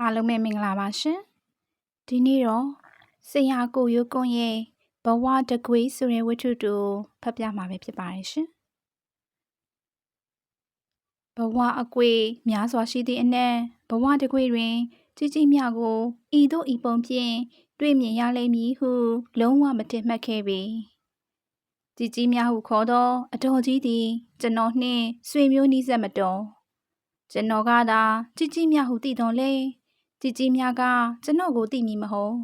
အားလုံးပဲမင်္ဂလာပါရှင်ဒီနေ့တော့ဆရာကိုရိုးကွန်းရဲ့ဘဝတကွေးဆိုတဲ့ဝတ္ထုတူဖတ်ပြမှာပဲဖြစ်ပါတယ်ရှင်ဘဝအကွေများစွာရှိသည့်အနက်ဘဝတကွေတွင်ကြီးကြီးမြကိုဤသို့ဤပုံဖြင့်တွေ့မြင်ရလိမ့်မည်ဟု လုံးဝမတင်မှတ်ခဲ့ပေကြီးကြီးမြဟုခေါ်သောအတော်ကြီးသည်ကျွန်တော်နှင့်ဆွေမျိုးနီးစပ်မတော်ကျွန်တော်ကသာကြီးကြီးမြဟုသိတော်လဲ ကြီးကြီးမြကကျွန်တော်ကိုသိမည်မဟုတ်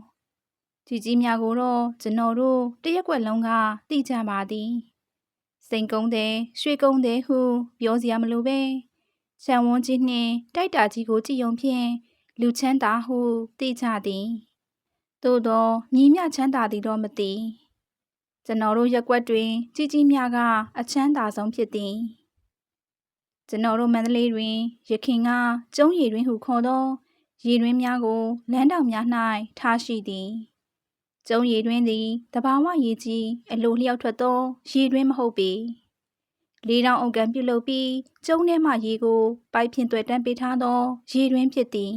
ကြီးကြီးမြကိုတော့ကျွန်တော်တို့တရက်ွက်လုံးကသိကြပါသည်စိန်ကုန်းတဲ့ရွှေကုန်းတဲ့ဟုပြောစရာမလိုပဲဆံဝန်းကြီးနှင့်တိုက်တာကြီးကိုကြည့်ုံဖြင့်လူချမ်းသာဟုသိကြသည်သို့သောညီမြချမ်းသာသည်တော့မသိကျွန်တော်တို့ရက်ွက်တွင် ကြီးကြီးမြကအချမ်းသာဆုံးဖြစ်သည်ကျွန်တော်တို့မန္တလေးတွင်ရခင်ကကျုံးရည်တွင်ဟုခေါ်သော ရေတွင်းများကိုလမ်းတောင်များ၌ထားရှိသည်ကျုံးရည်တွင်းသည်တဘာဝရည်ကြီးအလိုလျောက်ထွက်သောရေတွင်းမဟုတ်ပေလေးတောင်အုပ်ကံပြုလုပ်ပြီးကျုံးထဲမှရေကို ပိုက်ဖြင့်တွေ့တန်းပေးထားသောရေတွင်းဖြစ်သည်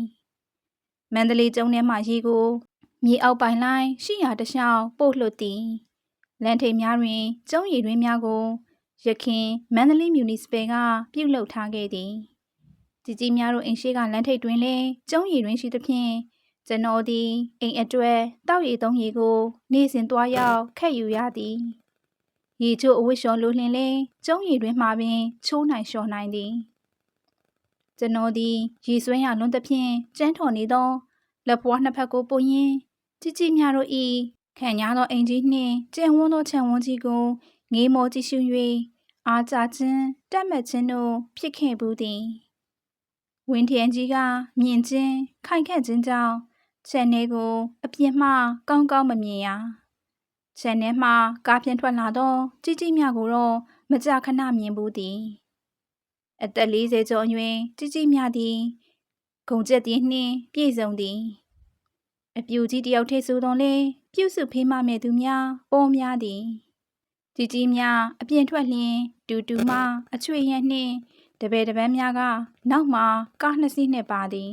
မန္တလေးကျုံးထဲမှရေကိုမြေအောက်ပိုင်းလိုင်းရှိရာတခြားပို့လွှတ်သည်လမ်းထိပ်များတွင်ကျုံးရည်တွင်းများကို ရခင်မန္တလေးမြူနီစပယ်ကပြုလုပ်ထားခဲ့သည် ကြည်ကြီးများတို့အိမ်ရှိကလမ်းထိပ်တွင်လင်းကျုံရည်တွင်ရှိသဖြင့်ကျွန်တော်သည်အိမ်အတွဲတောက်ရည်သုံးရည်ကို နေ့စဉ်သွားရောက်ခက်ယူရသည်ရေချိုးအဝတ်လျှော်လိုလင်းလင်းကျုံရည်တွင်မှပင်ချိုးနိုင်လျှော်နိုင်သည်ကျွန်တော်သည်ရေဆွဲရလွန်သဖြင့်ကြမ်းထော်နေသောလက်ပွားနှစ်ဖက်ကိုပိုရင်းကြည်ကြီးများတို့ဤခံရသောအိမ်ကြီးနှင့်ကျန်ဝန်းသောခြံဝန်းကြီးကိုငေးမောကြည့်ရှု၍အားကြခြင်းတက်မှတ်ခြင်းတို့ဖြစ်ခဲ့ဘူးသည် ဝင်းထျံကြီးကမြင်ခြင်းခိုင်ခန့်ခြင်းကြောင့်ခြံထဲကို အပြင်းမှ ကောင်းကောင်းမမြင်ရခြံထဲမှကားဖြင့်ထွက်လာသောကြီးကြီးမြကိုတော့မကြာခဏမြင်ဘူးသည်အသက်40ကျော်အရွယ်ကြီးကြီးမြသည်ဂုံကျက်သည်နှင့်ပြည့်စုံသည်အပြူကြီးတယောက်ထိဆိုတော့လေပြုစုဖေးမမဲ့သူများပေါ်များသည်ကြီးကြီးများအပြင်ထွက်လျင်တူတူမှအချွေရနှင့် တပည့်တပန်းများကနောက်မှကားနှစ်စီးနှင့်ပါသည်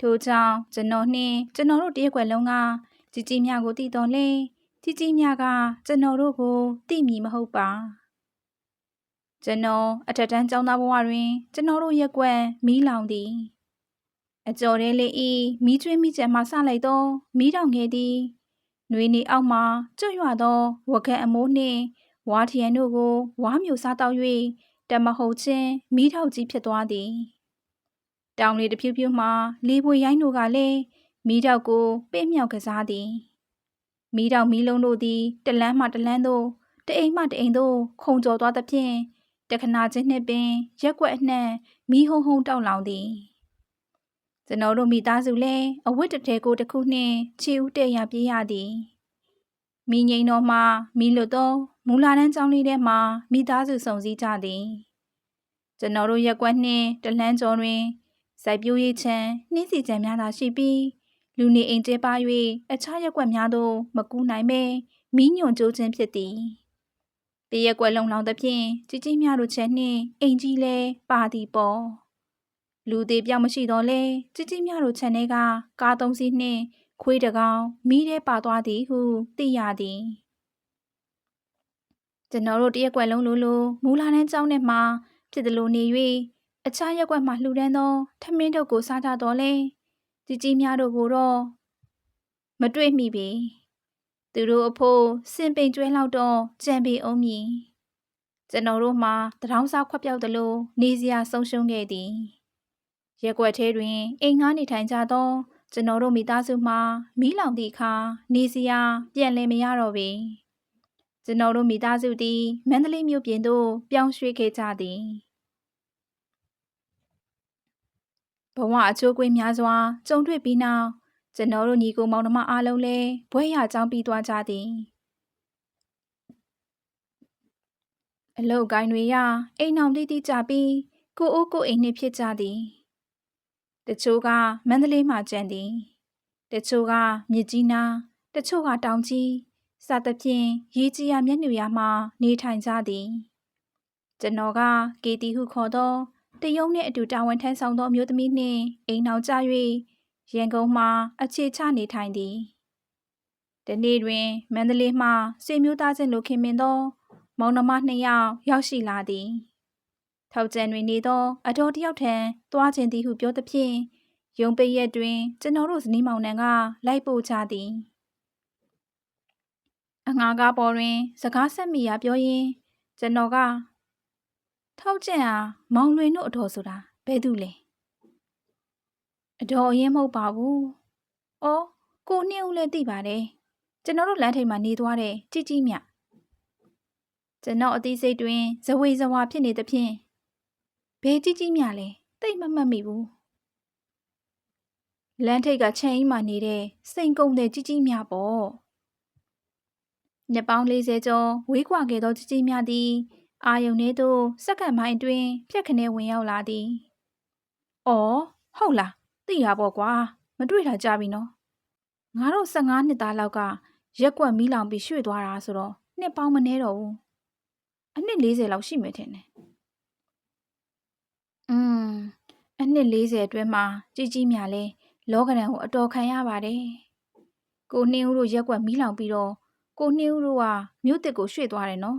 ထို့ကြောင့်ကျွန်တော်နှင့်ကျွန်တော်တို့တရက်ွယ်လုံးကကြီးကြီးများကိုတည်တော်လဲကြီးကြီးများကကျွန်တော်တို့ကိုသိမည်မဟုတ်ပါကျွန်တော်အထက်တန်းကျောင်းသားဘဝတွင်ကျွန်တော်တို့ရက်ွက်မီးလောင်သည်အကျော်ရဲလေးဤမီးကျွင်းမိချက်မှဆလိုက်သောမီးတောင်ငယ်သည်နှွေနေအောက်မှကျွတ်ရွသောဝကံအမိုးနှင့်ဝါထရန်တို့ကိုဝါမျိုးစားတောက်၍ တမဟုတ်ချင်းမီးထောက်ကြီးဖြစ်သွားသည်တောင်လေတဖြူးဖြူးမှလေးပွေရိုင်းတို့ကလည်းမီးတောက်ကိုပဲ့မြောက်ကစားသည်မီးတောက်မီးလုံးတို့သည်တလန်းမှတလန်းသို့တအိမ်မှတအိမ်သို့ခုံကျော်သွားသဖြင့်တခဏချင်းနှင့်ပင်ရက်ွက်အနှံ့မီးဟုံဟုံတောက်လောင်သည်ကျွန်တော်တို့မိသားစုလည်းအဝတ်တထဲကိုတစ်ခုနှင့်ခြေဦးတဲ့ရပြေးရသည်မိငိန်တော်မှမိလွတ်သော မူလာတန်းကျောင်းလေးထဲမှမိသားစုစုံစည်းကြသည်ကျွန်တော်တို့ရက်ကွက်နှင့်တလန်းကျော်တွင်စိုက်ပျိုးရေးချမ်းနှင်းစီချမ်းများသာရှိပြီးလူနေအိမ်ကျဲပါ၍အခြားရက်ကွက်များသို့မကူးနိုင်ပဲမိညွန်ကြိုးခြင်းဖြစ်သည်တရက်ကွက်လုံလောင်သဖြင့်ကြီးကြီးများတို့ချဲနှင့်အိမ်ကြီးလဲပါသည်ပေါ်လူသေးပြောင်းမရှိတော့လဲကြီးကြီးများတို့ခြံထဲကကားသုံးစီးနှင့်ခွေးတကောင်မိထဲပါသွားသည်ဟုသိရသည် ကျွန်တော်တို့တရက်ွက်လုံးလိုလိုမူလာတန်းကျောင်းထဲမှာဖြစ်တယ်လို့နေ၍အခြားရက်ွက်မှလှူဒန်းသောထမင်းတို့ကိုစားကြတော့လဲကြီးကြီးများတို့ကိုတော့မတွေ့မိပေသူတို့အဖို့စင်ပိန်ကျွဲလောက်တော့ကြံပေအောင်မည်ကျွန်တော်တို့မှာတထောင်စားခွက်ပြောက်တယ်လို့နေစရာဆုံးရှုံးခဲ့သည်ရက်ွက်ထဲတွင်အိမ်ငှားနေထိုင်ကြသောကျွန်တော်တို့မိသားစုမှာမီးလောင်သည့်အခါနေစရာပြန်လည်မရတော့ပေ ကျွန်တော်တို့မိသားစုသည်မန္တလေးမြို့ပြင်သို့ပြောင်းရွှေ့ခဲ့ကြသည်ဘဝအချိုးကွင်းများစွာကြုံတွေ့ပြီးနောက်ကျွန်တော်တို့ညီကိုမောင်နှမအားလုံးလည်းဘွဲရကြောင်းပြီးသွားကြသည်အလုတ်ကိုင်းတွေရအိမ်အောင်တိတိကြပြီးကိုအိုးကိုအိမ်နှင့်ဖြစ်ကြသည်တချို့ကမန္တလေးမှာကျန်သည်တချို့ကမြစ်ကြီးနားတချို့ကတောင်ကြီး စသဖြင့်ရေကြီးရမျက်နှာရမှနေထိုင်ကြသည်ကျွန်တော်ကကေတီဟုခေါ်သောတယုံနှင့်အတူတာဝန်ထမ်းဆောင်သောအမျိုးသမီးနှင့်အိမ်နောက်ကျ၍ရန်ကုန်မှအခြေချနေထိုင်သည်။ဒီနေ့တွင်မန္တလေးမှဆွေမျိုးသားချင်းလိုခင်မင်သော မောင်နှမနှစ်ယောက်ရောက်ရှိလာသည်။ထောက်ကျန်တွင်နေသော အတော်တယောက်ထံသွားခြင်းသည်ဟုပြောသဖြင့်ရုံပိတ်ရက်တွင်ကျွန်တော်တို့ဇနီးမောင်နှံကလိုက်ပို့ကြသည်။ အငှားကားပေါ်တွင်စကားဆက်မိရာပြောရင်းကျွန်တော်ကထောက်ကျန်ဟာမောင်လွင်တို့အတော်ဆိုတာဘယ်သူလဲအတော်အရင်မဟုတ်ပါဘူး။အော်ကိုနှင်းဦးလည်းသိပါတယ်။ကျွန်တော်တို့လမ်းထိပ်မှာနေသွားတဲ့ជីជីမြကျွန်တော်အသိစိတ်တွင်ဇဝေဇဝါဖြစ်နေသဖြင့်ဘယ်ជីជីမြလဲသိမ့်မမှတ်မိဘူး။လမ်းထိပ်ကချန်အင်းမှာနေတဲ့စိန်ကုံတဲ့ជីជីမြပေါ့။ နှစ်ပေါင်း40ကျော်ဝေးကွာခဲ့သောជីជីမြသည်အာယုန်ထဲသို့စက္ကန့်ပိုင်းအတွင်းဖြက်ခနဲဝင်ရောက်လာသည်။အော်ဟုတ်လားသိတာပေါ့ကွာမတွေ့တာကြပြီနော်။ငါတို့15နှစ်သားလောက်ကရက်ကွက်မီးလောင်ပြီးရွှေ့သွားတာဆိုတော့နှစ်ပေါင်းမနေတော့ဘူး။အနှစ်40လောက်ရှိမယ်ထင်တယ်။อืมအနှစ်40အတွင်းမှာကြီးကြီးမြလဲလောကရန်ကိုအတော်ခံရပါတယ်။ကိုနှင်းဦးတို့ရက်ကွက်မီးလောင်ပြီးတော့ ကိုနှင်းဦးတို့ကမြို့တစ်ကိုရွှေ့သွားတယ်နော်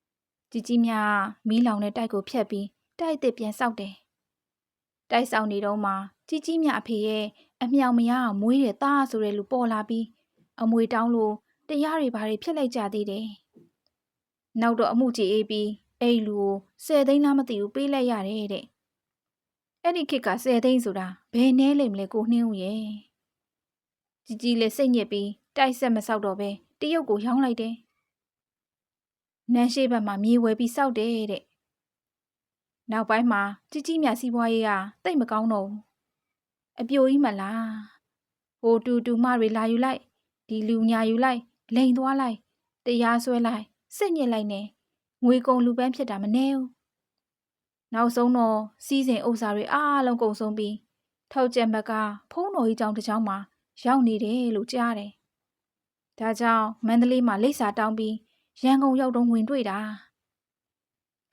။ကြီးကြီးမြမီးလောင်တဲ့တိုက်ကိုဖျက်ပြီးတိုက်အစ်စ်ပြန်ဆောက်တယ်။တိုက်ဆောင်နေတော့မှကြီးကြီးမြအဖေရဲ့အမြောင်မရအောင်မွေးတဲ့သားဆိုတဲ့လူပေါ်လာပြီးအမွေတောင်းလို့တရားတွေဘာတွေဖြစ်လိုက်ကြသေးတယ်။နောက်တော့အမှုကြည့်အေးပြီးအဲ့လူကိုဆယ်သိန်းလားမသိဘူးပေးလိုက်ရတယ်တဲ့။အဲ့ဒီခေတ်ကဆယ်သိန်းဆိုတာဘယ်နဲလိမ့်မလဲကိုနှင်းဦးရဲ့။ကြီးကြီးလည်းစိတ်ညစ်ပြီးတိုက်ဆက်မဆောက်တော့ပဲ တရုတ်ကိုရောင်းလိုက်တယ်။နန်းရှိဘက်မှာမြေဝယ်ပြီးစောက်တယ်တဲ့နောက်ပိုင်းမှာကြီးကြီးမြစီးပွားရေးကတိတ်မကောင်းတော့ဘူးအပြိုကြီးမလားဟိုတူတူမတွေလာယူလိုက်ဒီလူညာယူလိုက်လိန်သွားလိုက်တရားဆွဲလိုက်စစ်ညစ်လိုက်နဲ့ငွေကုန်လူပန်းဖြစ်တာမနေဘူးနောက်ဆုံးတော့စီးစိမ်ဥစ္စာတွေအားလုံးကုန်ဆုံးပြီးထောက်ကျက်ဘက်ကဖုံးတော်ကြီးကြောင်တစ်ချောင်းမှာရောက်နေတယ်လို့ကြားတယ် ဒါကြောင့်မန္တလေးမှာလိပ်စာတောင်းပြီးရန်ကုန်ရောက်တော့ဝင်တွေ့တာ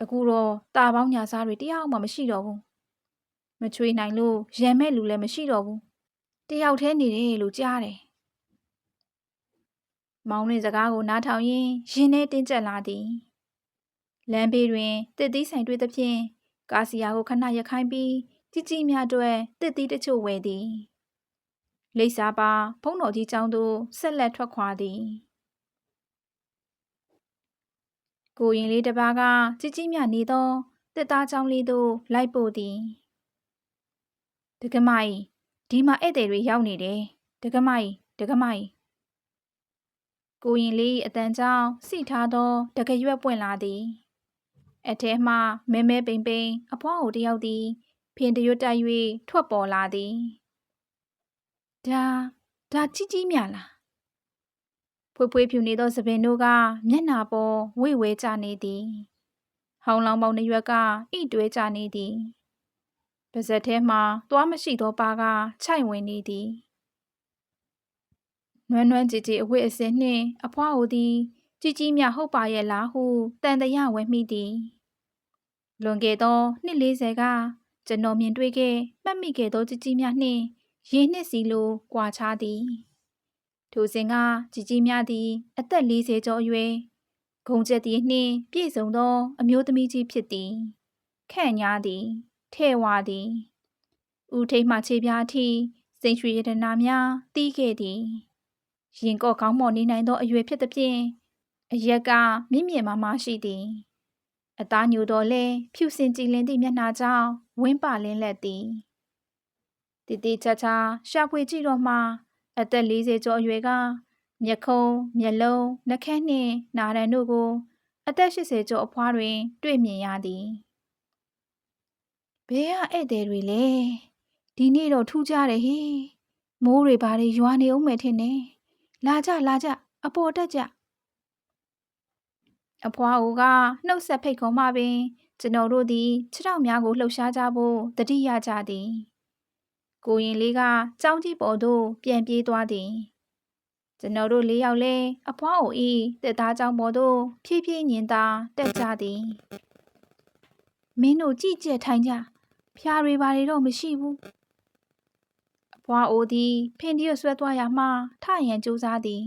အခုတော့ตาပေါင်းညာစားတွေတယောက်မှမရှိတော့ဘူးမချွေနိုင်လို့ရံမဲ့လူလည်းမရှိတော့ဘူးတယောက်တည်းနေတယ်လို့ကြားတယ်မောင်ရင်စကားကိုနားထောင်ရင်းရင်ထဲတင်းကျပ်လာသည်လမ်းဘေးတွင်တစ်သီးဆိုင်တွေ့သဖြင့်ကာစီယာကိုခဏရခိုင်းပြီးကြီးကြီးများအတွက်တစ်သီးတချို့ဝယ်သည် လိပ်စာပါဖုံးတော်ကြီးကျောင်းသို့ဆက်လက်ထွက်ခွာသည်ကိုရင်လေးတစ်ပါးကကြီးကြီးမြနေသောတစ်သားချောင်းလေးသို့လိုက်ပို့သည်ဒကမကြီးဒီမှာဧည့်သည်တွေရောက်နေတယ်ဒကမကြီးဒကမကြီးကိုရင်လေးအတန်ကြောင့်စိထားသောတကရွက်ပွင့်လာသည်အထဲမှမဲမဲပိန်ပိန်အဖွားကိုတယောက်သည်ဖင်တရွတ်တိုက်၍ထွက်ပေါ်လာသည် ဒါဒါကြီးကြီးမြလားဖွေးဖွေးဖြူနေသောသပင်တို့ကမျက်နာပေါ်ဝိဝဲကြနေသည်ဟောင်းလောင်ပေါင်းနှစ်ရွက်ကဣတွဲကြနေသည်ပါဇက်ထဲမှာသွားမရှိသောပါကခြိုက်ဝင်နေသည်နွမ်းနွမ်းကြည်ကြည်အဝတ်အစင်နှင့်အဖွားအိုသည်ကြီးကြီးမြဟုတ်ပါရဲ့လားဟုတန်တရဝဲမိသည်လွန်ခဲ့သောနှစ်40ကကျွန်တော်မြင်တွေ့ခဲ့မှတ်မိခဲ့သောကြီးကြီးမြနှင့် ရေနှစ်စီလိုကွာခြားသည်ထိုစဉ်ကជីជីမြသည် အသက်40ကျော်အရွယ်ဂုံချက်သည်နှင့်ပြည့်စုံသော အမျိုးသမီးကြီးဖြစ်သည်ခန့်ညားသည်ထဲ့ဝါသည်ဦးထိတ်မှခြေပြားအထိစိန်ရွှေရတနာများတီးခဲ့သည်ရင်ကော့ကောင်းမော်နေနိုင်သောအရွယ်ဖြစ်သည်ဖြင့်အရက်ကမြင့်မြင့်မားမားရှိသည်အသားညိုတော်လဲဖြူစင်ကြည်လင်သည့်မျက်နှာကြောင့်ဝင်းပါလင်းလက်သည် တည်တည်ချာချာရှာဖွေကြည့်တော့မှအသက်40ကျော်အရွယ်ကမျက်ခုံးမျက်လုံးနှာခမ်းနှင့်နာရန်တို့ကို အသက်80ကျော်အဖွားတွင် တွေ့မြင်ရသည်ဘယ်ကဧည့်သည်တွေလဲဒီနေ့တော့ထူးကြတယ်ဟေးမိုးတွေဘာတွေရွာနေအောင်မယ်ထင်နေလာကြလာကြအပေါ်တက်ကြအဖွားအိုကနှုတ်ဆက်ဖိတ်ခေါ်မှပင် ကျွန်တော်တို့သည်ခြေထောက်များကိုလှုပ်ရှားကြဖို့တတိယကြသည် ကိုရင်လေးကကြောင်းကြီးပေါ်သို့ပြန်ပြေးသွားသည်ကျွန်တော်တို့လေးယောက်လည်းအဖွားအိုဤတက်သားကြောင်းပေါ်သို့ဖြည်းဖြည်းညင်သာတက်ကြသည်မင်းတို့ကြည့်ကြထိုင်ကြဖျားတွေဘာတွေတော့မရှိဘူးအဖွားအိုသည်ဖင်တရဆွဲသွားရမှထရန်ကြိုးစားသည်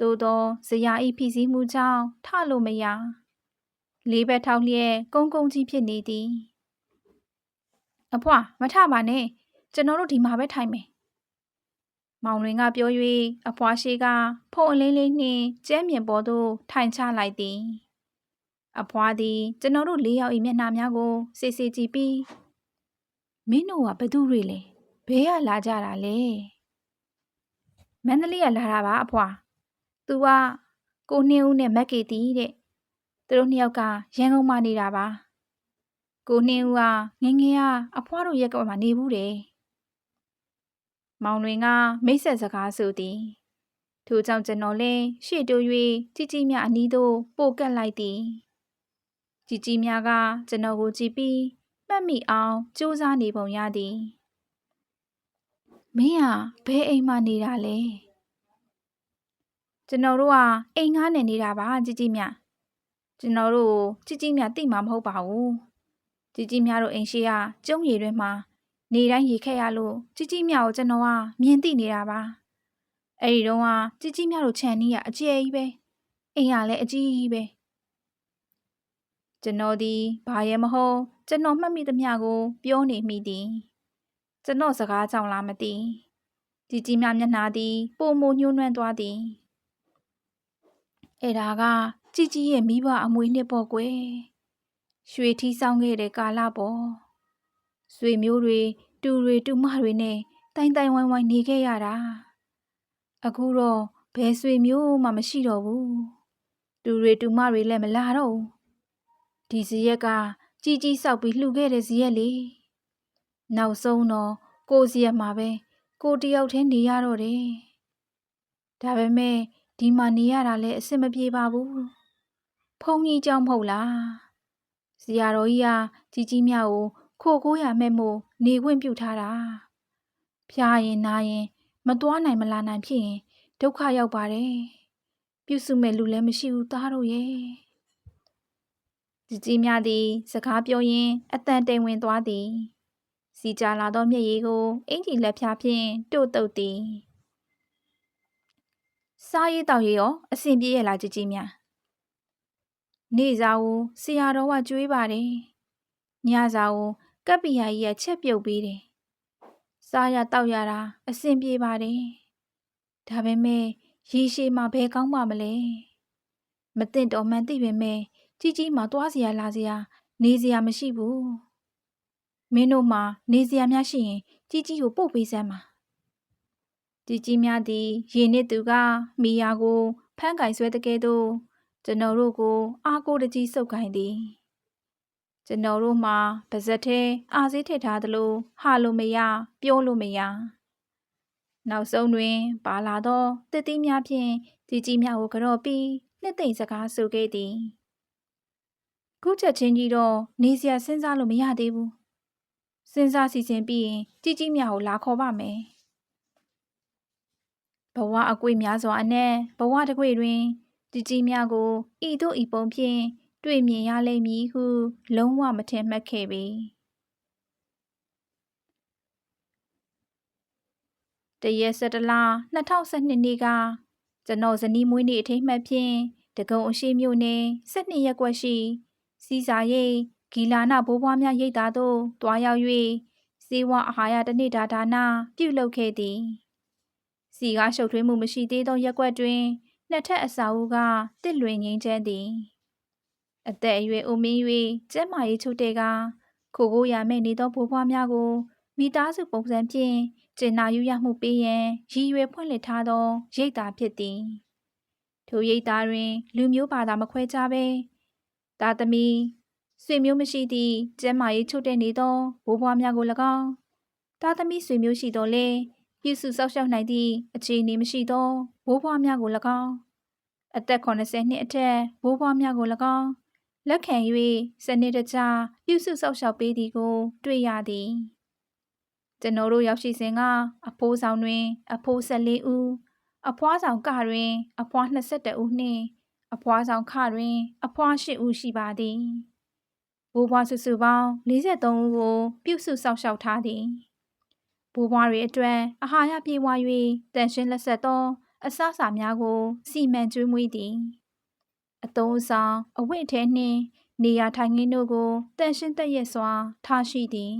သို့သောဇရာဤဖိစီးမှုကြောင့်ထလို့မရလေးဘက်ထောက်လျက်ကုန်းကုန်းကြီးဖြစ်နေသည်အဖွားမထပါနဲ့ ကျွန်တော်တို့ဒီမှာပဲထိုင်မယ်မောင်လွင်ကပြော၍အဖွားရှိက ဖုံအလင်းလေးနှင့်ကျဲမြင်ပေါ်သို့ထိုင်ချလိုက်သည်အဖွားသည် ကျွန်တော်တို့လေးယောက်၏မျက်နှာများကိုစစ်စစ်ကြည့်ပြီးမင်းတို့ကဘသူတွေလဲဘဲကလာကြတာလဲမန္တလေးကလာတာပါအဖွားသူကကိုနှင်းဦးနဲ့မက်ကီတီတဲ့သူတို့နှစ်ယောက်ကရန်ကုန်မှာနေတာပါကိုနှင်းဦးကငငယ်ကအဖွားတို့ရက်ကမှာနေဘူးတဲ့ မောင်လွင်ကမိတ်ဆက်စကားဆိုသည်ထို့ကြောင့်ကျွန်တော်လည်းရှေ့တိုး၍ជីជីမြအနီးသို့ပို့ကပ်လိုက်သည်ជីជីမြကကျွန်တော်ကိုကြည့်ပြီးမှတ်မိအောင်စူးစမ်းနေပုံရသည်မင်းဟာဘယ်အိမ်မှနေတာလဲကျွန်တော်တို့ကအိမ်ငားနေနေတာပါជីជីမြကျွန်တော်တို့ជីជីမြတိမှာမဟုတ်ပါဘူးជីជីမြတို့အိမ်ရှိကကျုံရည်တွင်မှာ နေတိုင်းရေခက်ရလို့ជីជីမြကိုကျွန်တော်ကမြင်သိနေတာပါအဲ့ဒီတော့ကជីជីမြတို့ခြံနီးကအကျယ်ကြီးပဲအိမ်ကလည်းအကြီးကြီးပဲကျွန်တော်ဒီဘာရဲမဟုတ်ကျွန်တော်မှတ်မိသမျှကို ပြောနေမိသည်ကျွန်တော်စကားကြောင့်လားမသိជីជីမြမျက်နှာသည်ပုံမညှိုးနှွမ်းသွားသည်အဲ့ဒါကជីជីရဲ့မိဘအမွေနှစ်ပေါ့ကွယ်ရွှေထီးဆောင်ခဲ့တဲ့ကာလပေါ့ ဆွေမျိုးတွေတူတွေတူမတွေနဲ့တိုင်တိုင်ဝိုင်းဝိုင်းနေခဲ့ရတာအခုတော့ဘယ်ဆွေမျိုးမှမရှိတော့ဘူးတူတွေတူမတွေလည်းမလာတော့ဘူးဒီဇရက်ကကြီးကြီးဆောက်ပြီးလှူခဲ့တဲ့ဇရက်လေနောက်ဆုံးတော့ကိုဇရက်မှာပဲကိုတယောက်တည်းနေရတော့တယ်ဒါပေမဲ့ဒီမှာနေရတာလည်းအဆင်မပြေပါဘူးဖုန်းကြီးကြောင့်မဟုတ်လားဇရာတော်ကြီးကကြီးကြီးမြကို ခိုကိုးရမဲ့မို့နေခွင့်ပြုထားတာဖျားရင်နာရင် မသွားနိုင်မလာနိုင်ဖြစ်ရင်ဒုက္ခရောက်ပါတယ်ပြုစုမဲ့လူလည်းမရှိဘူးသားတို့ရဲ့ကြီးကြီးမြသည် စကားပြောရင်းအတန်တိမ်ဝင်သွားသည်စီကြလာသောမျက်ရည်ကိုအင်ကြီးလက်ဖြားဖြင့်တို့တုတ်သည်စားရည်တောက်ရည်ရောအဆင်ပြေရဲ့လားကြီးကြီးမြနေစာကိုဆရာတော်ကကြွေးပါတယ်ညစာကို ကပ်ပီယာကြီးကချက်ပြုတ်ပေးတယ်စားရတောက်ရတာအဆင်ပြေပါတယ်ဒါပေမဲ့ရေရှည်မှာဘယ်ကောင်းပါမလဲမသိတော့မှန်သိပေမဲ့ကြီးကြီးမှသွားစရာလာစရာနေစရာမရှိဘူးမင်းတို့မှနေစရာများရှိရင်ကြီးကြီးကိုပို့ပေးစမ်းပါကြီးကြီးများသည်ရေနစ်သူကမိယာကိုဖမ်းကင်ဆွဲတကဲ့သို့ကျွန်တော်တို့ကိုအားကိုးတကြီးစုပ်ကိုင်သည် ကျွန်တော်တို့မှာပါဇက်ထဲအာစေးထည့်ထားသလိုဟာလို့မရပြောလို့မရနောက်ဆုံးတွင် ပါလာသောတစ်တိများဖြင့်ကြီးကြီးများကိုကြော့ပြီးနှစ်သိမ့်စကားဆိုခဲ့သည်ခုချက်ချင်းကြီးတော့နေစရာစဉ်းစားလို့မရသေးဘူးစဉ်းစားစီစဉ်ပြီးရင်ကြီးကြီးများကိုလာခေါ်ပါမယ်ဘဝအကွေများစွာအနက်ဘဝတစ်ခွေတွင်ကြီးကြီးများကိုဤသို့ဤပုံဖြင့် တွေ့မြင်ရလိမ့်မည်ဟု လုံးဝမထင်မှတ်ခဲ့ပေတရက်၁၇လ2012နှစ်ကကျွန်တော်ဇနီးမွေးနေ့အထိမ်းမှတ်ဖြင့်တကုံအရှိမြို့နယ်12ရက်ကွက်ရှိစီစာရိတ်ဂီလာနာဘိုးဘွားများရိတ်သားသို့တွားရောက်၍စေဝအာဟာရတနေ့တာဒါနပြုလုပ်ခဲ့သည်စီကားရှုပ်ထွေးမှုမရှိသေးသောရက်ကွက်တွင်နှစ်ထပ်အစာအုပ်ကတစ်လွင်ငင်းချမ်းသည် အသက်အရွယ်ဦးမင်း၍ကျဲမာရေးချုပ်တဲ့ကခိုကိုရမဲ့နေသောဘိုးဘွားများကိုမိသားစုပုံစံဖြင့်ကျင်နာယူရမှုပေးရန်ရည်ရွယ်ဖွင့်လှစ်ထားသောရိတ်တာဖြစ်သည်ထိုရိတ်တာတွင် လူမျိုးဘာသာမခွဲခြားဘဲသားသမီးဆွေမျိုးမရှိသည့်ကျဲမာရေးချုပ်တဲ့နေသောဘိုးဘွားများကို၎င်းသားသမီးဆွေမျိုးရှိတော်လဲပြုစုစောက်ရှောက်နိုင်သည့်အခြေအနေမရှိသောဘိုးဘွားများကို၎င်းအသက်80နှစ်အထက်ဘိုးဘွားများကို၎င်း လက်ခံ၍စနစ်တကျပြုစုစောက်ရှောက်ပေးသည်ကို တွေ့ရသည်ကျွန်တော်တို့ရောက်ရှိစဉ်ကအဖိုးဆောင်တွင် အဖိုး14ဦးအဖွားဆောင်ကတွင် အဖွား22ဦးနှင့် အဖွားဆောင်ခတွင် အဖွား8ဦးရှိပါသည်ဘိုးဘွားစုစုပေါင်း43ဦးကို ပြုစုစောင့်ရှောက်ထားသည်ဘိုးဘွားတွေအတွက်အာဟာရပြေဝ၍တန်ရှင်းလက်ဆက်သော အစားအစာများကို စီမံကျွေးမွေးသည် အသုံးအဆောင်အဝတ်အထည်နှင့် နေရာထိုင်ခင်းတို့ကိုတန်ရှင်းတက်ရက်စွာ ထားရှိသည်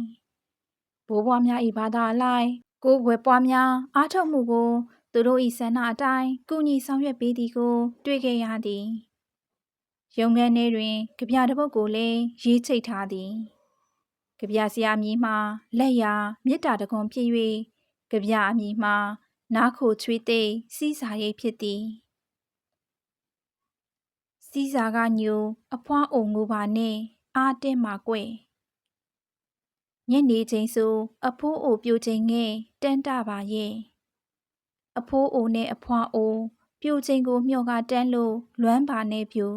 ဘိုးဘွားများ၏ဘာသာအလိုက်ကိုယ်ွယ်ပွားများအားထုတ်မှုကို သူတို့၏ဆန္ဒအတိုင်းကုညီဆောင်ရွက်ပေးသည်ကို တွေ့ခဲ့ရသည်ရုံငန်းထဲတွင်ကြပြတစ်ပုဒ်ကိုလည်းရေးချိတ်ထားသည်ကြပြဆရာအမည်မှာလက်ရာမေတ္တာတကွန်ဖြစ်၍ကြပြအမည်မှာနားခိုချွေးသိပ်စီးစာရိပ်ဖြစ်သည် စီးစာကညိုအဖွားအုံငိုပါနဲ့အားတင်းမှာကွယ်ညနေချိန်ဆိုအဖိုးအိုပြိုချိန်ငဲ့တန်းတပါရဲ့အဖိုးအိုနဲ့အဖွားအိုပြိုချိန်ကိုမျှော်ကတန်းလို့လွမ်းပါနဲ့ပြို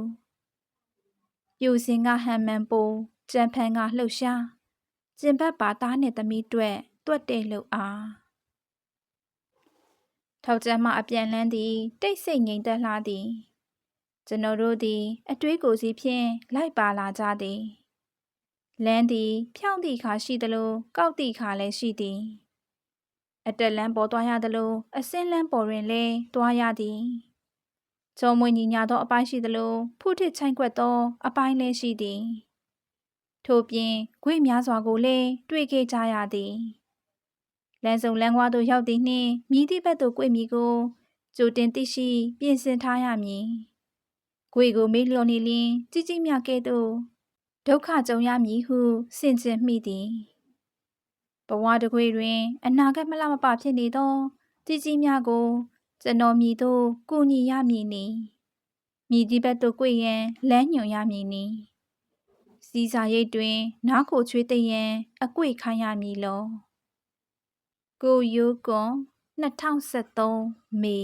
ပြိုစင်ကဟန်မန်ပိုကြံဖန်ကလှုပ်ရှားကျင်ဘတ်ပါသားနဲ့သမီးတွေ့တွတ်တဲ့လှုပ်အားထောက်ကျမ်းမှအပြန်လန်းသည်တိတ်ဆိတ်ငြိမ်သက်လာသည် ကျွန်တော်တို့သည် အတွေးကိုစီဖြင့်လိုက်ပါလာကြသည်လမ်းသည် ဖြောင့်သည့်ခါရှိသလိုကောက်သည့်ခါလည်းရှိသည်အတက်လန်းပေါ်သွားရသလိုအစင်းလန်းပေါ်တွင်လည်းသွားရသည်ချုံမွေညီညာသောအပိုင်းရှိသလိုဖုထစ်ချိုင်းကွက်သောအပိုင်းလည်းရှိသည်ထို့ပြင်ခွေများစွာကိုလည်းတွေ့ခဲ့ကြရသည်လမ်းစုံလမ်းကွာသို့ရောက်သည်နှင့်မြည်သည့်ဘက်သို့꿰မိကိုကြိုတင်သိရှိပြင်ဆင်ထားရမည်။ 꿰ကိုမေးလျော်နေလျင်ကြီးကြီးမြတ်ကဲ့သို့ဒုက္ခကြုံရမည်ဟုစင်ကြင်မိသည်။ဘဝတကွေတွင် အနာဂတ်မလမပဖြစ်နေသောကြီးကြီးများကို ကျွန်တော်မြည်သို့ကူညီရမည်နီ။မြည်သည့်ဘက်သို့꿰ရန်လမ်းညွှန်ရမည်နီ။စီစာရိတ်တွင် နားခိုချွေးသိရန်အကွေခိုင်းရမည်လော။ကိုယိုးကွန်2023မေ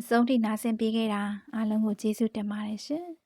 အဆုံးထိနားဆင်ပေးခဲ့တာအားလုံးကိုကျေးဇူးတင်ပါတယ်ရှင်။